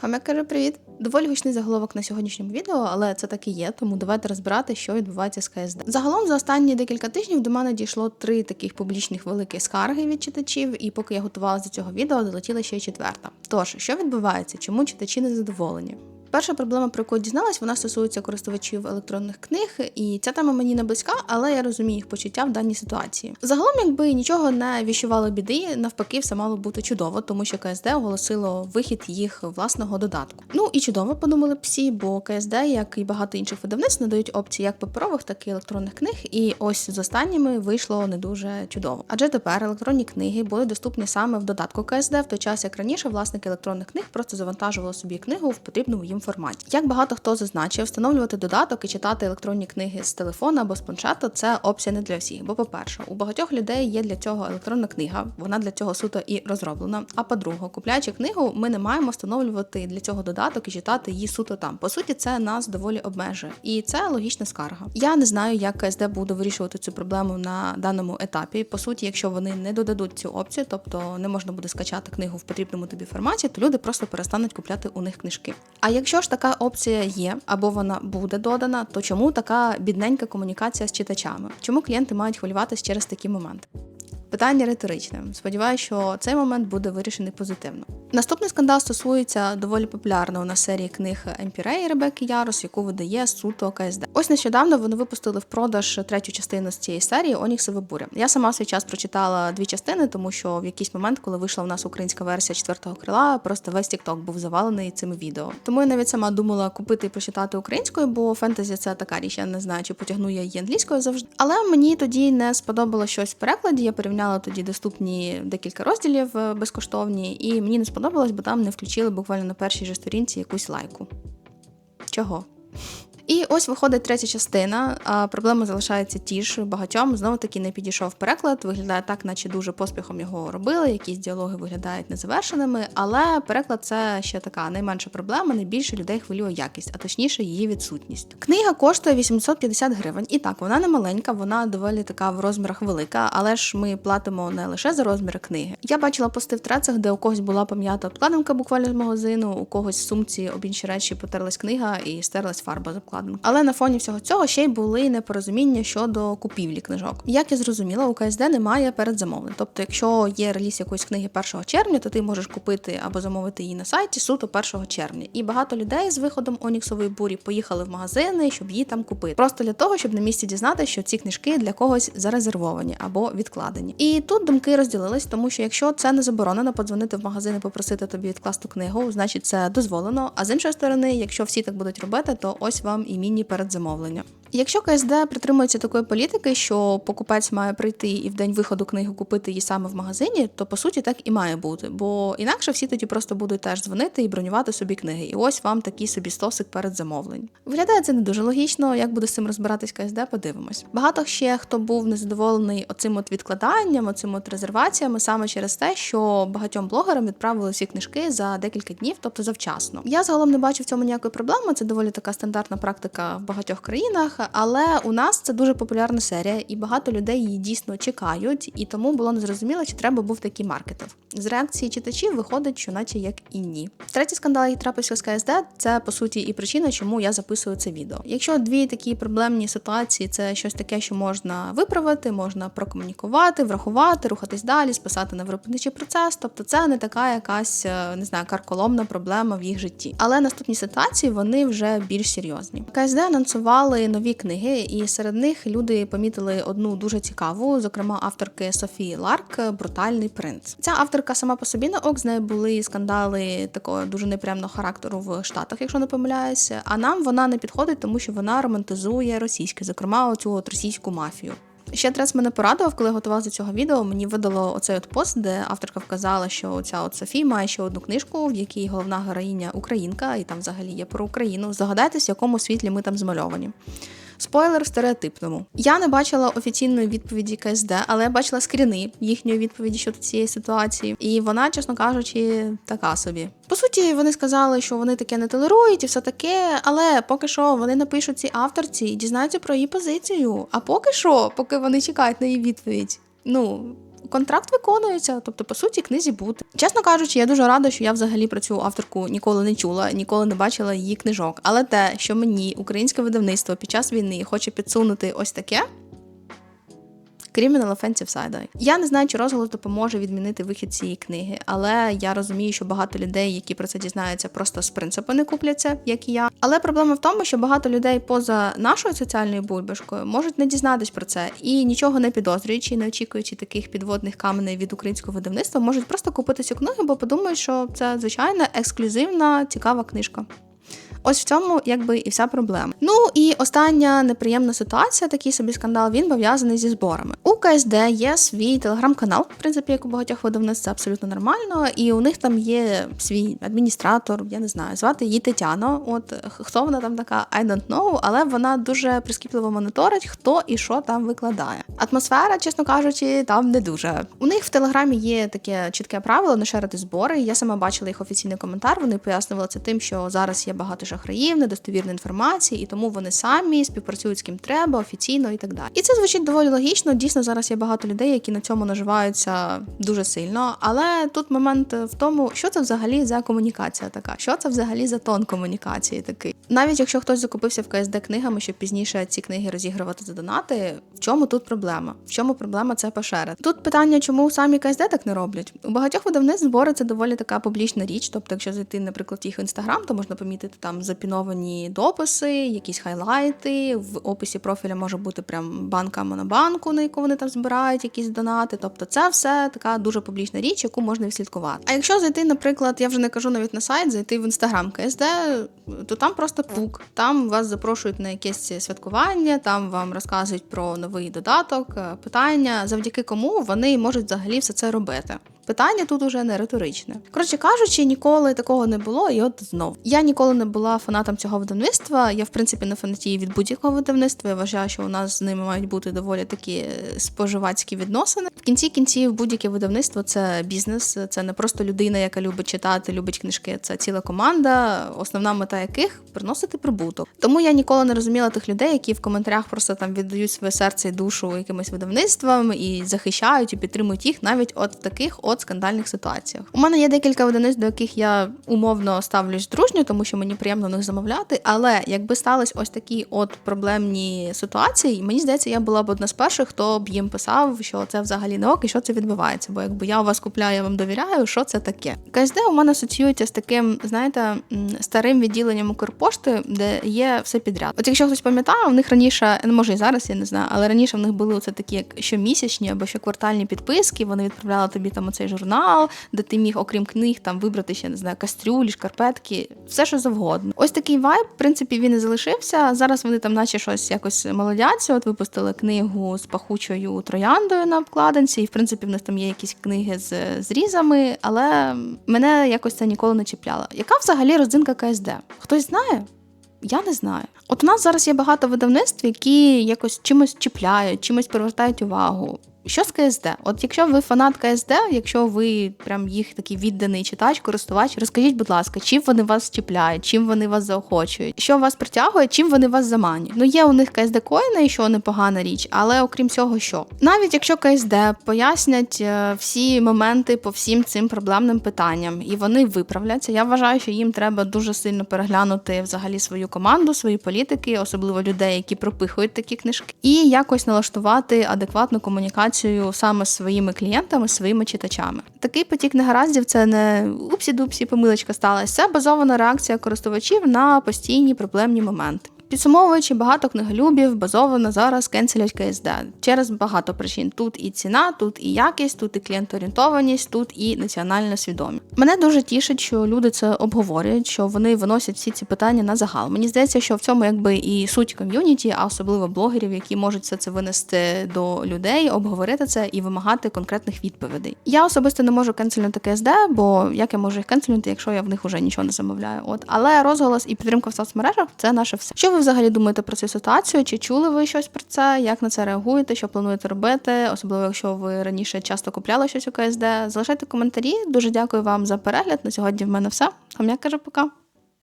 Хомяк каже привіт. Доволі гучний заголовок на сьогоднішньому відео, але це так і є, тому давайте розбирати, що відбувається з КСД. Загалом за останні декілька тижнів до мене дійшло три таких публічних великих скарги від читачів, і поки я готувалася до цього відео, долетіла ще й четверта. Тож, що відбувається, чому читачі не задоволені? Перша проблема, про яку дізналась, вона стосується користувачів електронних книг, і ця тема мені не близька, але я розумію їх почуття в даній ситуації. Загалом, якби нічого не віщувало біди, навпаки, все мало бути чудово, тому що КСД оголосило вихід їх власного додатку. Ну і чудово подумали б всі, бо КСД, як і багато інших видавництв, надають опції як паперових, так і електронних книг. І ось з останніми вийшло не дуже чудово. Адже тепер електронні книги будуть доступні саме в додатку КСД, в той час як раніше власники електронних книг просто завантажували собі книгу в потрібному їм форматі. Як багато хто зазначив, встановлювати додаток і читати електронні книги з телефона або з планшета це опція не для всіх. Бо, по-перше, у багатьох людей є для цього електронна книга, вона для цього суто і розроблена. А по-друге, купляючи книгу, ми не маємо встановлювати для цього додаток і читати її суто там. По суті, це нас доволі обмежує, і це логічна скарга. Я не знаю, як КСД буде вирішувати цю проблему на даному етапі. По суті, якщо вони не додадуть цю опцію, тобто не можна буде скачати книгу в потрібному тобі форматі, то люди просто перестануть купляти у них книжки. А якщо ж така опція є або вона буде додана, то чому така бідненька комунікація з читачами? Чому клієнти мають хвилюватися через такі моменти? Питання риторичне. Сподіваюся, що цей момент буде вирішений позитивно. Наступний скандал стосується доволі популярної у нас серії книг Емпірей Ребекки Ярос, яку видає суто КСД. Ось нещодавно вони випустили в продаж третю частину з цієї серії Оніксова буря. Я сама в свій час прочитала дві частини, тому що в якийсь момент, коли вийшла у нас українська версія четвертого крила, просто весь TikTok був завалений цими відео. Тому я навіть сама думала купити і прочитати українською, бо фентезі це така річ. Я не знаю, чи потягну я її англійською завжди. Але мені тоді не сподобалося щось в перекладі. Я порівняла тоді доступні декілька розділів е, безкоштовні, і мені не сподобалось, бо там не включили буквально на першій же сторінці якусь лайку. Чого? І ось виходить третя частина. А проблема залишається ті ж багатьом. Знову таки не підійшов переклад. Виглядає так, наче дуже поспіхом його робили. Якісь діалоги виглядають незавершеними. Але переклад це ще така найменша проблема. Найбільше людей хвилює якість, а точніше її відсутність. Книга коштує 850 гривень. І так, вона не маленька, вона доволі така в розмірах велика, але ж ми платимо не лише за розміри книги. Я бачила пости в трецах, де у когось була пам'ята обкладинка буквально з магазину, у когось в сумці об інші речі потерлась книга і стерлась фарба з обкладинки. Але на фоні всього цього ще й були непорозуміння щодо купівлі книжок. Як я зрозуміла, у КСД немає передзамовлень. Тобто, якщо є реліз якоїсь книги 1 червня, то ти можеш купити або замовити її на сайті суто 1 червня. І багато людей з виходом Оніксової бурі поїхали в магазини, щоб її там купити. Просто для того, щоб на місці дізнатися, що ці книжки для когось зарезервовані або відкладені. І тут думки розділились, тому що якщо це не заборонено, подзвонити в магазин і попросити тобі відкласти книгу, значить це дозволено. А з іншої сторони, якщо всі так будуть робити, то ось вам і міні передзамовлення. Якщо КСД притримується такої політики, що покупець має прийти і в день виходу книги купити її саме в магазині, то по суті так і має бути. Бо інакше всі тоді просто будуть теж дзвонити і бронювати собі книги. І ось вам такий собі стосик передзамовлень. Виглядає це не дуже логічно. Як буде з цим розбиратись КСД, подивимось. Багато ще хто був незадоволений оцим от відкладанням, оцим от резерваціями, саме через те, що багатьом блогерам відправили всі книжки за декілька днів, тобто завчасно. Я загалом не бачу в цьому ніякої проблеми. Це доволі така стандартна практика в багатьох країнах, але у нас це дуже популярна серія, і багато людей її дійсно чекають, і тому було незрозуміло, чи треба був такий маркетинг. З реакції читачів виходить, що наче як і ні. Третій скандал, який трапився з КСД, це по суті і причина, чому я записую це відео. Якщо дві такі проблемні ситуації, це щось таке, що можна виправити, можна прокомунікувати, врахувати, рухатись далі, списати на виробничий процес. Тобто, це не така якась не знаю, карколомна проблема в їх житті. Але наступні ситуації вони вже більш серйозні. КСД анонсували нові книги, і серед них люди помітили одну дуже цікаву, зокрема авторки Софії Ларк Брутальний принц. Ця авторка сама по собі на ок, з нею були скандали такого дуже неприємного характеру в Штатах, якщо не помиляюся. А нам вона не підходить, тому що вона романтизує російське, зокрема оцю от російську мафію. Ще трес мене порадував, коли я готувалася до цього відео. Мені видало оцей от пост, де авторка вказала, що ця от Софія має ще одну книжку, в якій головна героїня українка, і там взагалі є про Україну. Здогадайтесь, в якому світлі ми там змальовані. Спойлер стереотипному. Я не бачила офіційної відповіді КСД, але я бачила скріни їхньої відповіді щодо цієї ситуації. І вона, чесно кажучи, така собі. По суті, вони сказали, що вони таке не толерують і все таке, але поки що вони напишуть цій авторці і дізнаються про її позицію. А поки що, поки вони чекають на її відповідь, ну. Контракт виконується, тобто, по суті, книзі бути. Чесно кажучи, я дуже рада, що я взагалі про цю авторку ніколи не чула, ніколи не бачила її книжок. Але те, що мені українське видавництво під час війни хоче підсунути ось таке. Criminal Offensive Side. Я не знаю, чи розголос допоможе відмінити вихід цієї книги, але я розумію, що багато людей, які про це дізнаються, просто з принципу не купляться, як і я. Але проблема в тому, що багато людей поза нашою соціальною бульбашкою можуть не дізнатись про це і нічого не підозрюючи, не очікуючи таких підводних каменей від українського видавництва, можуть просто купити цю книгу, бо подумають, що це звичайна ексклюзивна цікава книжка. Ось в цьому якби і вся проблема. Ну і остання неприємна ситуація, такий собі скандал, він пов'язаний зі зборами. У КСД є свій телеграм-канал, в принципі, як у багатьох видавництв, це абсолютно нормально. І у них там є свій адміністратор, я не знаю, звати її Тетяно. От хто вона там така, I don't know, але вона дуже прискіпливо моніторить, хто і що там викладає. Атмосфера, чесно кажучи, там не дуже. У них в телеграмі є таке чітке правило не шерити збори. Я сама бачила їх офіційний коментар. Вони пояснювали це тим, що зараз є багато шахраїв, недостовірної інформації, і тому вони самі співпрацюють з ким треба, офіційно і так далі. І це звучить доволі логічно. Дійсно, зараз є багато людей, які на цьому наживаються дуже сильно. Але тут момент в тому, що це взагалі за комунікація така, що це взагалі за тон комунікації такий. Навіть якщо хтось закупився в КСД книгами, щоб пізніше ці книги розігрувати за донати, в чому тут проблема? В чому проблема це пошерити? Тут питання, чому самі КСД так не роблять? У багатьох видавництв збори це доволі така публічна річ. Тобто, якщо зайти, наприклад, їх в інстаграм, то можна помітити там запіновані дописи, якісь хайлайти. В описі профіля може бути прям банка монобанку, на яку вони там збирають якісь донати. Тобто, це все така дуже публічна річ, яку можна відслідкувати. А якщо зайти, наприклад, я вже не кажу навіть на сайт, зайти в інстаграм КСД, то там просто пук. Там вас запрошують на якесь святкування, там вам розказують про новий додаток, е, питання, завдяки кому вони можуть взагалі все це робити. Питання тут уже не риторичне. Коротше кажучи, ніколи такого не було, і от знов. Я ніколи не була фанатом цього видавництва. Я, в принципі, не фанатію від будь-якого видавництва. Я вважаю, що у нас з ними мають бути доволі такі е, споживацькі відносини. В кінці кінців будь-яке видавництво це бізнес, це не просто людина, яка любить читати, любить книжки. Це ціла команда, основна мета яких приносити прибуток. Тому я ніколи не розуміла тих людей, які в коментарях просто там віддають своє серце і душу якимось видавництвам і захищають і підтримують їх навіть от в таких от скандальних ситуаціях. У мене є декілька одиниць, до яких я умовно ставлюсь дружньо, тому що мені приємно них замовляти. Але якби стались ось такі от проблемні ситуації, мені здається, я була б одна з перших, хто б їм писав, що це взагалі не ок і що це відбувається. Бо якби я у вас купляю, я вам довіряю, що це таке. КСД у мене асоціюється з таким, знаєте, старим відділенням Укрпошти, де є все підряд. От якщо хтось пам'ятає, у них раніше, не може і зараз, я не знаю, але раніше в них були оце такі як щомісячні або щоквартальні підписки. Вони відправляли тобі там оцей журнал, де ти міг, окрім книг, там вибрати ще не знаю, кастрюлі, шкарпетки, все що завгодно. Ось такий вайб, в принципі, він і залишився. Зараз вони там, наче щось якось молодяться. От випустили книгу з пахучою трояндою на обкладинці, і в принципі в них там є якісь книги з зрізами, але мене якось це ніколи не чіпляло. Яка взагалі родзинка КСД? Хтось знає? Я не знаю. От у нас зараз є багато видавництв, які якось чимось чіпляють, чимось привертають увагу. Що з КСД? От якщо ви фанат КСД, якщо ви прям їх такий відданий читач, користувач, розкажіть, будь ласка, чим вони вас чіпляють, чим вони вас заохочують, що вас притягує, чим вони вас заманюють. Ну є у них КСД коїни, що непогана річ, але окрім цього, що навіть якщо КСД пояснять е, всі моменти по всім цим проблемним питанням, і вони виправляться, я вважаю, що їм треба дуже сильно переглянути взагалі свою команду, свої політики, особливо людей, які пропихують такі книжки, і якось налаштувати адекватну комунікацію комунікацію саме своїми клієнтами, своїми читачами. Такий потік негараздів це не упсі-дупсі, помилочка сталася. Це базована реакція користувачів на постійні проблемні моменти. Підсумовуючи, багато книголюбів базовано зараз кенселять КСД через багато причин. Тут і ціна, тут і якість, тут і клієнторієнтованість, тут і національна свідомість. Мене дуже тішить, що люди це обговорюють, що вони виносять всі ці питання на загал. Мені здається, що в цьому якби і суть ком'юніті, а особливо блогерів, які можуть все це винести до людей, обговорити це і вимагати конкретних відповідей. Я особисто не можу кенсельнути КСД, бо як я можу їх кенсельнути, якщо я в них вже нічого не замовляю. От але розголос і підтримка в соцмережах це наше все. Що ви взагалі думаєте про цю ситуацію? Чи чули ви щось про це? Як на це реагуєте? Що плануєте робити? Особливо, якщо ви раніше часто купляли щось у КСД? Залишайте коментарі. Дуже дякую вам за перегляд. На сьогодні в мене все. Хом'як каже, пока.